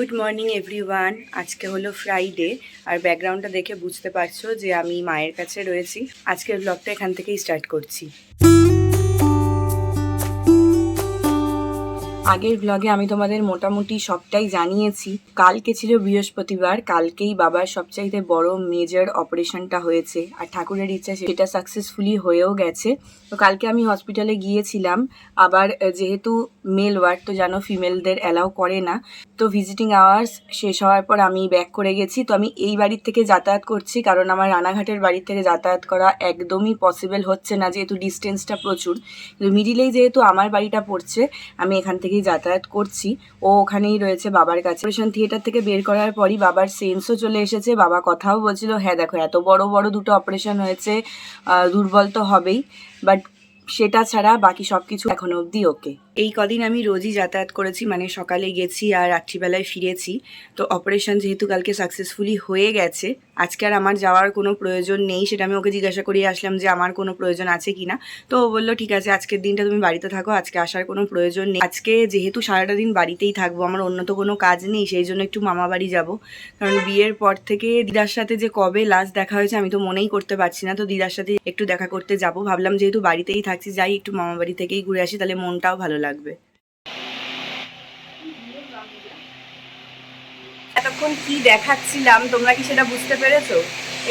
Good morning everyone আজকে হলো Friday আর ব্যাকগ্রাউন্ডটা দেখে বুঝতে পারছ যে আমি মায়ের কাছে রয়েছি। আজকের ব্লগটা এখান থেকেই স্টার্ট করছি। আগের ব্লগে আমি তোমাদের মোটামুটি সবটাই জানিয়েছি। কালকে ছিল বৃহস্পতিবার, কালকেই বাবার সবচাইতে বড় মেজর অপারেশনটা হয়েছে আর ঠাকুরের ইচ্ছা সেটা সাকসেসফুলি হয়েও গেছে। তো কালকে আমি হসপিটালে গিয়েছিলাম। আবার যেহেতু মেল ওয়ার্ড তো জানো ফিমেলদের অ্যালাউ করে না। তো ভিজিটিং আওয়ার্স শেষ হওয়ার পর আমি ব্যাক করে গেছি। তো আমি এই বাড়ির থেকে যাতায়াত করছি, কারণ আমার রানাঘাটের বাড়ির থেকে যাতায়াত করা একদমই পসিবল হচ্ছে না, যেহেতু ডিস্টেন্সটা প্রচুর। মিডিলেই যেহেতু আমার বাড়িটা পড়ছে, আমি এখান থেকেই যাতায়াত করছি। ও ওখানেই রয়েছে বাবার কাছে। অপারেশন থিয়েটার থেকে বের করার পরই বাবার সেন্সও চলে এসেছে। বাবা কথাও বলছিল হ্যাঁ দেখো, এত বড় বড় দুটো অপারেশন হয়েছে দুর্বল তো হবেই। বাট সেটা ছাড়া বাকি সব কিছু এখনও অবধি ওকে এই কদিন আমি রোজই যাতায়াত করেছি মানে সকালে গেছি আর রাত্রিবেলায় ফিরেছি। তো অপারেশন যেহেতু কালকে সাকসেসফুলি হয়ে গেছে, আজকে আর আমার যাওয়ার কোনো প্রয়োজন নেই, সেটা আমি ওকে জিজ্ঞাসা করিয়ে আসলাম যে আমার কোনো প্রয়োজন আছে কি না তো ও বলল, ঠিক আছে, আজকের দিনটা তুমি বাড়িতে থাকো, আজকে আসার কোনো প্রয়োজন নেই। আজকে যেহেতু সারাটা দিন বাড়িতেই থাকব, আমার অন্য তো কোনো কাজ নেই, সেই জন্য একটু মামা বাড়ি যাব। কারণ বিয়ের পর থেকে দিদার সাথে যে কবে লাস্ট দেখা হয়েছে, আমি তো মনেই করতে পারছি না। তো দিদার সাথে একটু দেখা করতে যাব। ভাবলাম যেহেতু বাড়িতেই থাকছি, যাই একটু মামা বাড়ি থেকেই ঘুরে আসি, তাহলে মনটাও ভালো লাগবে। এতক্ষণ কি দেখাচ্ছিলাম তোমরা কি সেটা বুঝতে পেরেছ?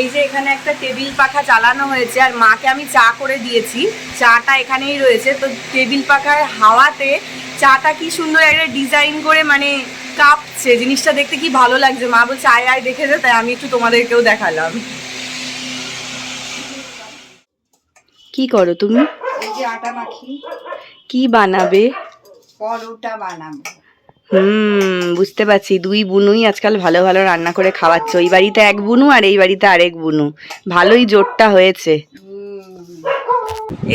এই যে এখানে একটা টেবিল পাখা চালানো হয়েছে আর মাকে আমি চা করে দিয়েছি। চাটা এখানেই রয়েছে। তো টেবিল পাখার হাওয়াতে চাটা কি সুন্দর একটা ডিজাইন করে মানে কাঁপছে। জিনিসটা দেখতে কি ভালো লাগছে? মা বলছে আয় আয় দেখে যে তাই আমি একটু তোমাদেরকেও দেখালাম। কি করো তুমি? এই যে আটা মাখি। কি বানাবে? পরোটা বানাবো। হুম বুঝতে পারছি। দুই বুনুই আজকাল ভালো ভালো রান্না করে খাওয়াচ্ছে। ওই বাড়িতে এক বুনু আর এই বাড়িতে আরেক বুনু। ভালোই জোরটা হয়েছে।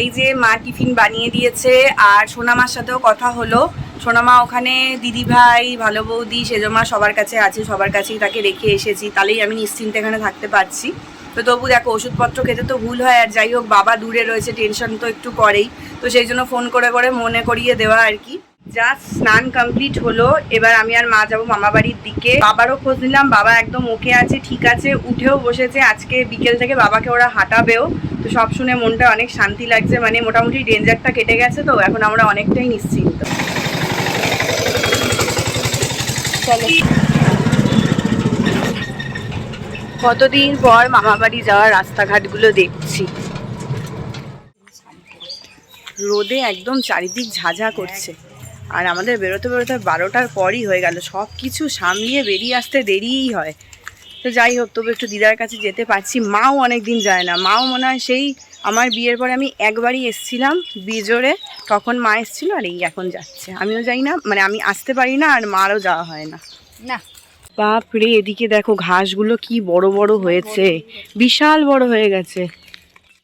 এই যে মা টিফিন বানিয়ে দিয়েছে আর সোনামার সাথেও কথা হলো। সোনামা ওখানে দিদি ভাই ভালো বৌদি সেজমা সবার কাছে আছে সবার কাছেই তাকে রেখে এসেছি। তাহলেই আমি নিশ্চিন্তে এখানে থাকতে পারছি। তো তবু দেখো, ওষুধপত্র খেতে তো ভুল হয়, আর যাই হোক, বাবা দূরে রয়েছে টেনশন তো একটু করেই তো সেই জন্য ফোন করে করে মনে করিয়ে দেওয়া আর কি। জাস্ট স্নান কমপ্লিট হলো, এবার আমি আর মা যাব মামা বাড়ির দিকে। বাবারও খোঁজ নিলাম, বাবা একদম ওকে আছে, ঠিক আছে, উঠেও বসেছে। আজকে বিকেল থেকে বাবাকে ওরা হাঁটাবেও, তো সব শুনে মনটা অনেক শান্তি লাগছে। মানে মোটামুটি ডেঞ্জারটা কেটে গেছে তো, এখন আমরা অনেকটাই নিশ্চিন্ত। কতদিন পর মামা বাড়ি যাওয়ার রাস্তাঘাটগুলো দেখছি। রোদে একদম চারিদিক ঝাঝা করছে। আর আমাদের বেরোতে বেরোতে বারোটার পরই হয়ে গেল। সব কিছু সামলিয়ে বেরিয়ে আসতে দেরিই হয়। তো যাই হোক, তবু একটু দিদার কাছে যেতে পারছি। মাও অনেক দিন যায় না। মাও মনে হয় সেই আমার বিয়ের পরে আমি একবারই এসছিলাম বিজোরে তখন মা এসছিল আর এই এখন যাচ্ছে। আমিও যাই না মানে আমি আসতে পারি না আর মারও যাওয়া হয় না। না বাপরে এদিকে দেখো ঘাসগুলো কি বড় বড় হয়েছে। বিশাল বড় হয়ে গেছে।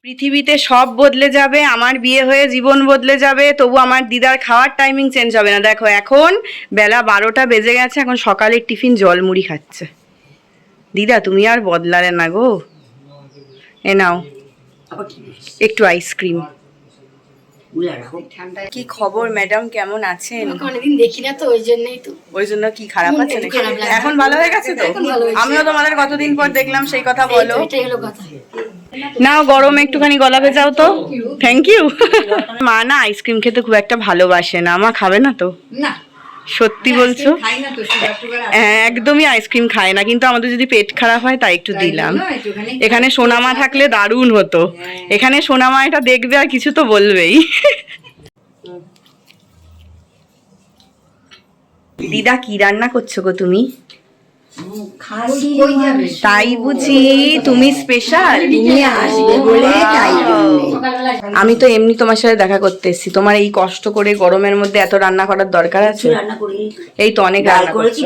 পৃথিবীতে সব বদলে যাবে, আমার বিয়ে হয়ে জীবন বদলে যাবে, তবু আমার দিদার খাওয়ার টাইমিং চেঞ্জ হবে না। দেখো, এখন বেলা বারোটা বেজে গেছে, এখন সকালের টিফিন জল মুড়ি খাচ্ছে। দিদা, তুমি আর বদলালে না গো। এ নাও, একটু আইসক্রিম কি খবর? ম্যাডাম কেমন আছেন? অনেকদিন দেখি না তো ওই জন্যই তো। ওই জন্য কি খারাপ আছে। এখন ভালো হয়ে গেছে তো? আমিও তোমাদের কতদিন পর দেখলাম সেই কথা বলো। না এটাই হলো কথা। নাও গরমে একটুখানি গলা ভেজাও তো। থ্যাংক ইউ মা না আইসক্রিম খেতে খুব একটা ভালোবাসে না। মা খাবে না তো? না। সত্যি বলছো। হ্যাঁ, একদমই আইসক্রিম খায় না কিন্তু আমাদের যদি পেট খারাপ হয় তাই একটু দিলাম। এখানে সোনামা থাকলে দারুণ হতো। হ্যাঁ। এখানে সোনামা এটা দেখবে আর কিছু তো বলবেই। দিদা কি রান্না করছ গো তুমি? তাই বুঝি তুমি স্পেশাল তুমি আসবে বলে তাই আমি তো এমনি তোমার সাথে দেখা করতে এসেছি। তোমার এই কষ্ট করে গরমের মধ্যে এত রান্না করার দরকার আছে? রান্না করি এই তো অনেক রান্না করেছি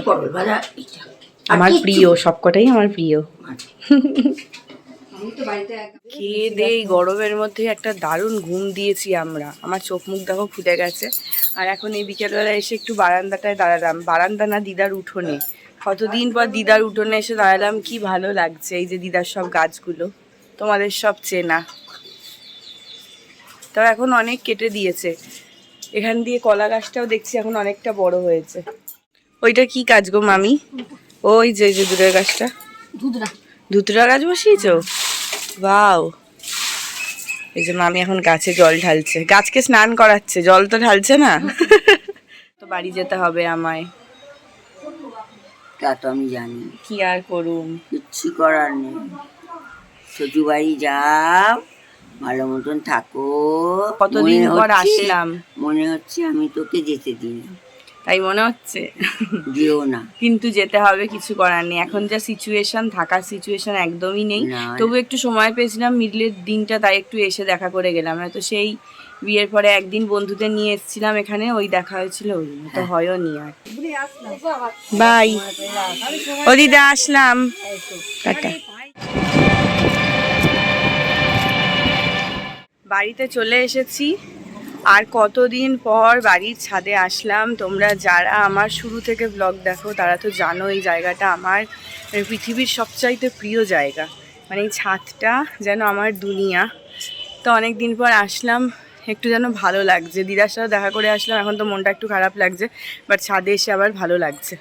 আমার প্রিয় সবকটাই আমার প্রিয়। খেয়ে দিয়ে এই গরমের মধ্যে একটা দারুণ ঘুম দিয়েছি আমরা। আমার চোখ মুখ দেখো ফুটে গেছে। আর এখন এই বিকেলবেলা এসে একটু বারান্দাটায় দাঁড়ালাম। বারান্দা না দিদার উঠোনে। কতদিন পর দিদার উঠোনে এসে দাঁড়ালাম কি ভালো লাগছে এই যে দিদার সব গাছগুলো। তোমাদের সব চেনা। তো এখন অনেক কেটে দিয়েছে। এখান দিয়ে কলা গাছটাও দেখছি এখন অনেকটা বড় হয়েছে। ওইটা কি কাজ গো মামি? ওই যে যে দূরের গাছটা। দুধরা ধুতুরা গাছ বসিয়েছ? বাও এই যে মামি এখন গাছে জল ঢালছে। গাছকে স্নান করাচ্ছে জল তো ঢালছে না? তো বাড়ি যেতে হবে আমায়। তা তো আমি জানি। কি আর করুম? কিচ্ছু করার নেই। শ্বশুর বাড়ি যাও। ভালো মতন থাকো। কতদিন পর আসলাম? মনে হচ্ছে আমি তোকে যেতে দিলাম। তাই মনে হচ্ছে? যেও না। কিন্তু যেতে হবে কিছু করার নেই। এখন যা সিচুয়েশন থাকার সিচুয়েশন একদমই নেই। তবু একটু সময় পেয়েছিলাম মিডলের দিনটা তাই একটু এসে দেখা করে গেলাম। তো সেই বিয়ের পরে একদিন বন্ধুদের নিয়ে এসেছিলাম এখানে ওই দেখা হয়েছিল ওই তো হয়ও নি আর। বাই। ও দিদা আসলাম। টাটা। বাড়িতে চলে এসেছি। আর কতদিন পর বাড়ির ছাদে আসলাম তোমরা যারা আমার শুরু থেকে ব্লগ দেখো তারা তো জানো এই জায়গাটা আমার মানে পৃথিবীর সবচাইতে প্রিয় জায়গা। মানে এই ছাদটা যেন আমার দুনিয়া। তো অনেক দিন পর আসলাম একটু যেন ভালো লাগছে। দিদার সাথে দেখা করে আসলাম, এখন তো মনটা একটু খারাপ লাগছে বাট ছাদে এসে আবার ভালো লাগছে।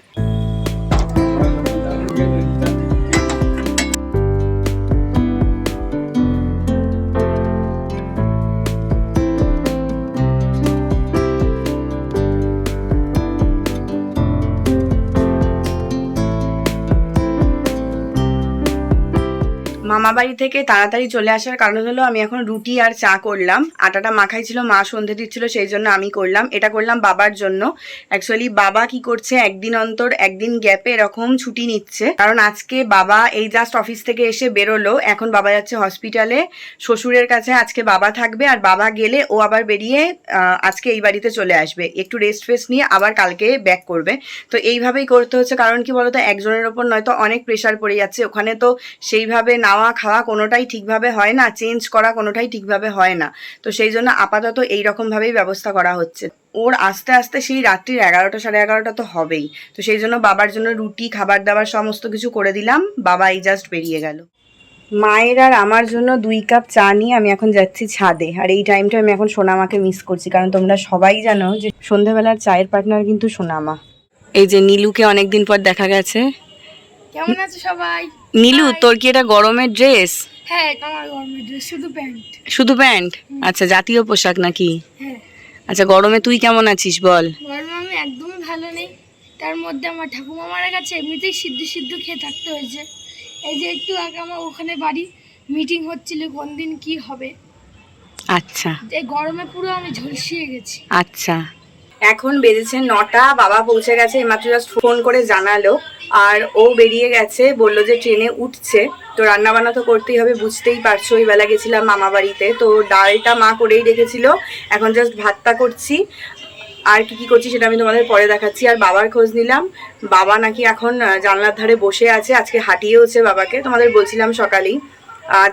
মামা বাড়ি থেকে তাড়াতাড়ি চলে আসার কারণ হলো আমি এখন রুটি আর চা করলাম। আটাটা মাখাই ছিল, মা সন্ধে দিচ্ছিল, সেই জন্য আমি করলাম। এটা করলাম বাবার জন্য। অ্যাকচুয়ালি বাবা কি করছে, একদিন অন্তর, একদিন গ্যাপে এরকম ছুটি নিচ্ছে। কারণ আজকে বাবা এই জাস্ট অফিস থেকে এসে বেরোলো। এখন বাবা যাচ্ছে হসপিটালে শ্বশুরের কাছে আজকে বাবা থাকবে আর বাবা গেলে ও আবার বেরিয়ে আজকে এই বাড়িতে চলে আসবে। একটু রেস্ট ফেস্ট নিয়ে আবার কালকে ব্যাক করবে। তো এইভাবেই করতে হচ্ছে। কারণ কি বলতো, একজনের ওপর নয়তো অনেক প্রেশার পড়ে যাচ্ছে। ওখানে তো সেইভাবে নাওয়া খাওয়া কোনোটাই ঠিকভাবে হয় না চেঞ্জ করা কোনোটাই ঠিকভাবে হয় না। তো সেই জন্য আপাতত এই রকমভাবেই ব্যবস্থা করা হচ্ছে। ওর আস্তে আস্তে সেই রাত্রির এগারোটা সাড়ে এগারোটা তো হবেই। তো সেই জন্য বাবার জন্য রুটি খাবার দাবার সমস্ত কিছু করে দিলাম। বাবা এই জাস্ট বেরিয়ে গেল। মায়ের আর আমার জন্য দুই কাপ চা নিয়ে আমি এখন যাচ্ছি ছাদে। আর এই টাইমটা আমি এখন সোনামাকে মিস করছি। কারণ তোমরা সবাই জানো যে সন্ধ্যাবেলার চায়ের পার্টনার কিন্তু সোনামা। এই যে নীলুকে অনেকদিন পর দেখা গেছে। কেমন আছে সবাই? নীলু তোর কি এটা গরমের ড্রেস হ্যাঁ আমার গরমের ড্রেস শুধু প্যান্ট শুধু প্যান্ট আচ্ছা জাতীয় পোশাক নাকি? হ্যাঁ। আচ্ছা গরমে তুই কেমন আছিস বল? গরমে আমি একদমই ভালো নেই। তার মধ্যে আমার ঠাকুমা মারা গেছে এমনিতেই সিদ্ধ সিদ্ধ খেয়ে থাকতে হয়েছে। এই যে একটু আগে আমার ওখানে বাড়ি মিটিং হচ্ছিল কোন দিন কি হবে। আচ্ছা। এই গরমে পুরো আমি ঝলসিয়ে গেছি। আচ্ছা। এখন বেজেছে নটা বাবা পৌঁছে গেছে এইমাত্র জাস্ট ফোন করে জানালো। আর ও বেরিয়ে গেছে, বলল যে ট্রেনে উঠছে। তো রান্না বান্না তো করতেই হবে, বুঝতেই পারছ ওই বেলা গেছিলাম মামা বাড়িতে। তো ডালটা মা করেই রেখেছিল, এখন জাস্ট ভাতটা করছি। আর কি কি করছি সেটা আমি তোমাদের পরে দেখাচ্ছি। আর বাবার খোঁজ নিলাম, বাবা নাকি এখন জানলার ধারে বসে আছে, আজকে হাঁটিয়েওছে বাবাকে। তোমাদের বলছিলাম সকালেই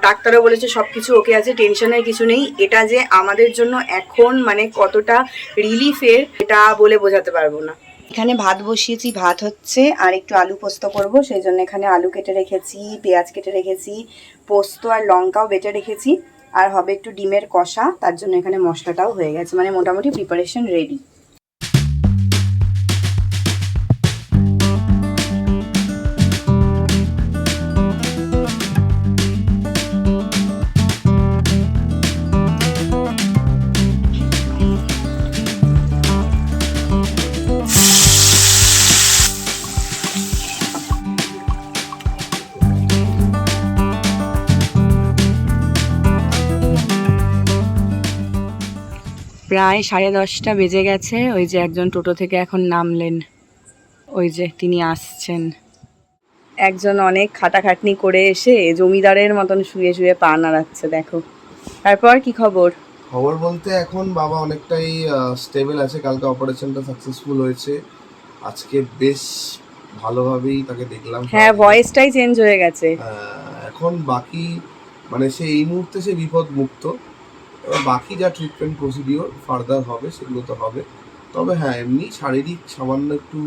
ডাক্তারও বলেছে সব কিছু ওকে আছে, টেনশনের কিছু নেই। এটা যে আমাদের জন্য এখন মানে কতটা রিলিফের এটা বলে বোঝাতে পারব না। এখানে ভাত বসিয়েছি, ভাত হচ্ছে, আর একটু আলু পোস্ত করব সেই জন্য এখানে আলু কেটে রেখেছি, পেঁয়াজ কেটে রেখেছি, পোস্ত আর লঙ্কাও বেটে রেখেছি, আর হবে একটু ডিমের কষা, তার জন্য এখানে মশলাটাও হয়ে গেছে মানে মোটামুটি প্রিপারেশন রেডি প্রায় সাড়ে দশটা বেজে গেছে। ওই যে একজন টোটো থেকে এখন নামলেন। ওই যে তিনি আসছেন। একজন অনেক খাটাখাটনি করে এসে জমিদারের মতন শুয়ে শুয়ে পা নাড়াচ্ছে দেখো। তারপর কি খবর? খবর বলতে এখন বাবা অনেকটাই স্টেবল আছে। কালকে অপারেশনটা সাকসেসফুল হয়েছে। আজকে বেশ ভালোভাবেই তাকে দেখলাম। হ্যাঁ ভয়েসটাই চেঞ্জ হয়ে গেছে। এখন বাকি মানে সে এই মুহূর্তে সে বিপদ মুক্ত এবার বাকি যা ট্রিটমেন্ট প্রসিডিওর ফার্দার হবে, সেগুলো তো হবে। তবে হ্যাঁ এমনি শারীরিক সামান্য একটু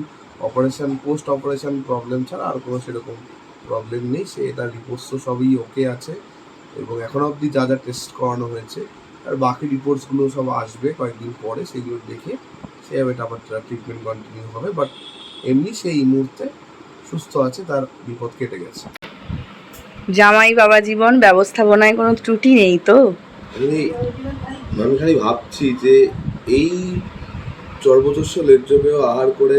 অপারেশন পোস্ট অপারেশন প্রবলেম ছাড়া আর কোনো সেরকম প্রবলেম নেই। সে তার রিপোর্টস তো সবই ওকে আছে। এবং এখনও অবধি যা যা টেস্ট করানো হয়েছে, আর বাকি রিপোর্টসগুলো সব আসবে কয়েকদিন পরে, সেগুলো দেখে সেভাবে আবার ট্রিটমেন্ট কন্টিনিউ হবে। বাট এমনি সে এই মুহূর্তে সুস্থ আছে, তার বিপদ কেটে গেছে। জামাই বাবা জীবন ব্যবস্থাপনায় কোনো ত্রুটি নেই তো? আমি আমি খালি ভাবছি যে এই চর্বচস্য লেজ্জপেয় আহার করে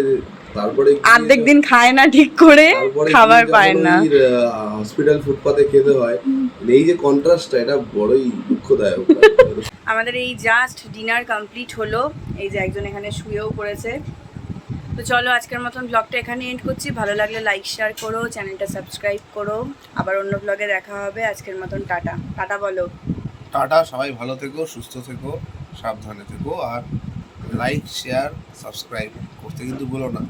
তারপরে অর্ধেক দিন খায় না ঠিক করে খাবার পায় না। হসপিটাল ফুটপাতে খেতে হয় এই যে কন্ট্রাস্টটা এটা বড়ই দুঃখদায়ক। আমাদের এই জাস্ট ডিনার কমপ্লিট হলো। এই যে একজন এখানে শুয়েও পড়েছে। তো চলো আজকের মতন ব্লগটা এখানে এন্ড করছি। ভালো লাগলে লাইক শেয়ার করো চ্যানেলটা সাবস্ক্রাইব করো। আবার অন্য ব্লগে দেখা হবে। আজকের মতন টাটা। টাটা বলো। টাটা, সবাই ভালো থেকো, সুস্থ থেকো, সাবধানে থেকো, আর লাইক শেয়ার সাবস্ক্রাইব করতে কিন্তু বলো না।